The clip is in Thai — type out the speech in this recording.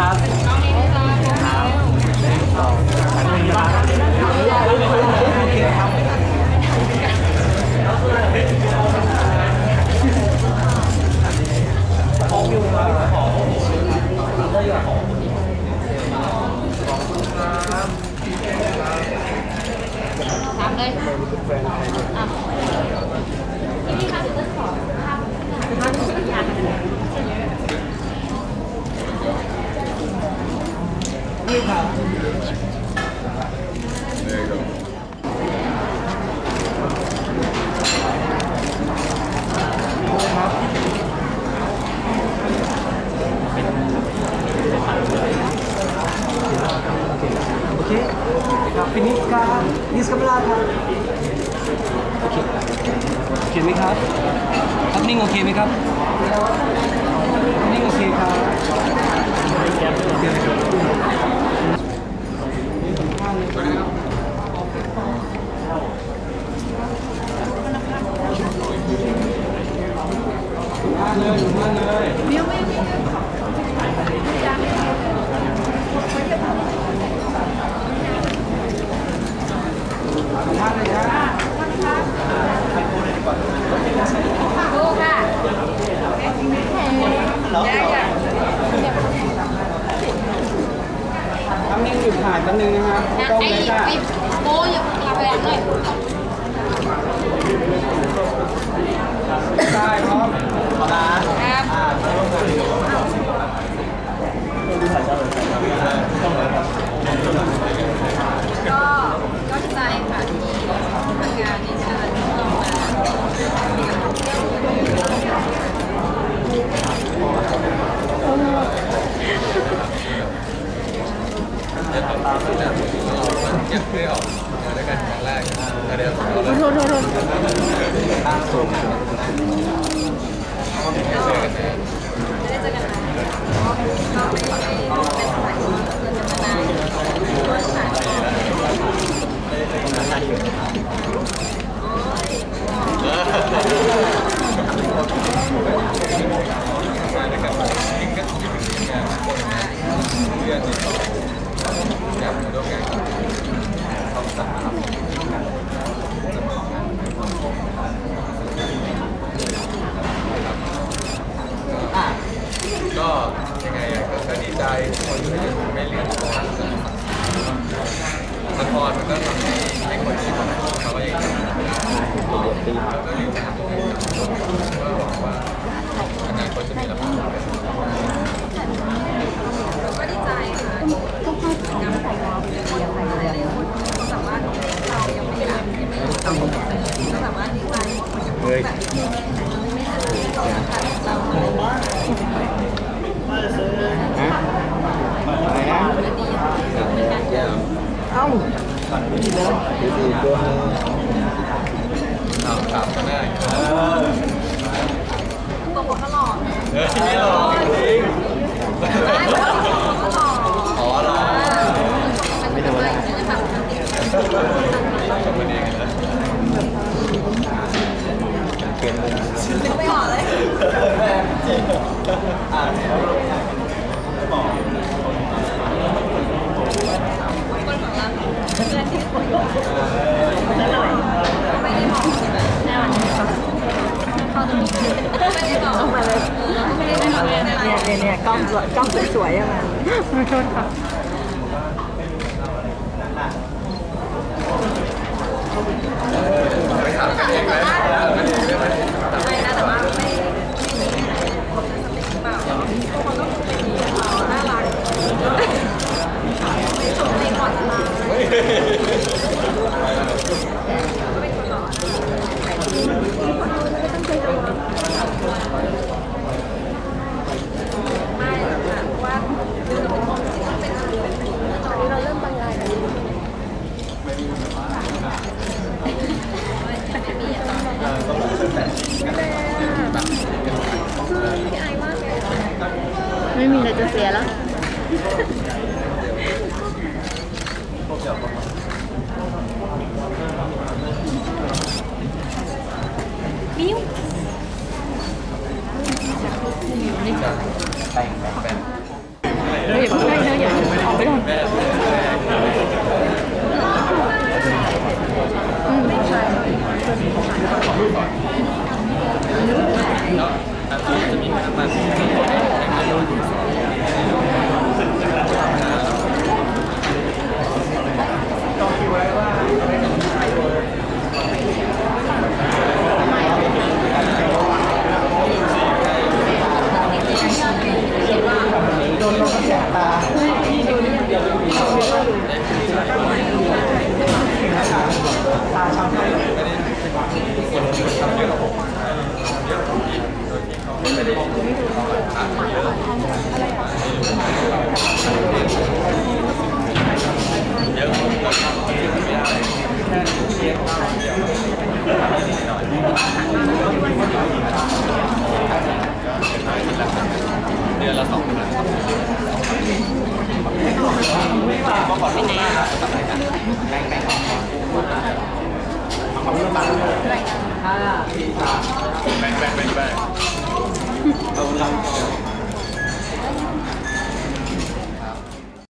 ครับครับ ไหมครับครับนิ่งโอเคไหมครับนิ่งโอเคครับโอเคเลยครับมาเลยมาเลยมาเลยจ้า ดูค่ะได้ยังทำนิ่งหยุดถ่ายแป๊บนึงนะครับนะต้องไอ้เลยจ้าไอ้โบอย่าลาไปหน่อยได้พร้อมขอลาครับก็ก็ดีใจค่ะที่ทางงานนี้เชิญเรามา ยังไม่ออกมาด้วยกันครั้งแรกแต่เดี๋ยวเราโทษโทษโทษตั้งสูงไม่เจอกันเลยไม่ได้เจอกันนานก็ไม่ได้เป็นสายว่เจอกันมานานก็สายก็มาด้วยกันจริงก็อยู่ที่งานเพื่อนที่อยากมาร่วมงานกับเขาสั่งมารับก็ยังไงอะก็ดีใจคนที่ไม่เรียนละครมันก็ทำให้ให้คนที่เขาเขาเองแล้วก็ดีใจก็หวังว่าอนาคตจะมีละคร ก็ดีใจค่ะงานแต่งงานคนหลายๆคนสามารถเรายังไม่อยากยังไม่ทำก็สามารถดีใจแบบไม่ เจอเรานะคะเราอะไรนะดีเป็นการเจอเอ้าดีแล้วดีตัวถามถามกันได้ตัวผมก็หล่อเฮ้ยไม่หรอกจริงได้เพราะว่าตัวผมก็หล่ออ๋อหรอไม่ได้ไม่ได้ทำชมกัน เองนะเปลี่ยนเลยนึกไม่ออกเลยคนของเราเพื่อนที่คุยกันไม่ได้บอกแน่วันนี้เขาจะมีไม่ได้บอกมาเลยไม่ได้บอกเลยเนี่ยเนี่ยเนี่ยกล้องสวยกล้องสวยๆอะมันขอโทษค่ะ ไปถามกันเองไหมกันเองได้ไหม ไม่นะแต่ว่าไม่ไม่มีคนสเปคหรือเปล่าทุกคนต้องเป็นดีน่ารักไม่ชมในก่อนจะมาก็เป็นคนหล่อไม่ค่ะว่าดูเราเป็นคนที่ต้องเป็นตอนนี้เราเริ่มบางรายแล้วไม่มีอะตอนนี้พี่ไอมากเลย ไม่มีอะไรจะเสียแล้วบิ้ว แบ่งแบ่ง เดี๋ยวอย่าเพิ่งให้เดี๋ยวอย่าเพิ่งออกไปก่อน แม่แล้วจะมีน้ำมันแข่งกัน ไม่ได้คนคนทำเยอะกว่าผมทำเยอะกว่าผมอีกโดยที่เขาไม่ได้เอาหลักฐานมาเยอะเยอะผมก็ทำเองไม่ได้ แบงแบงแบงแบง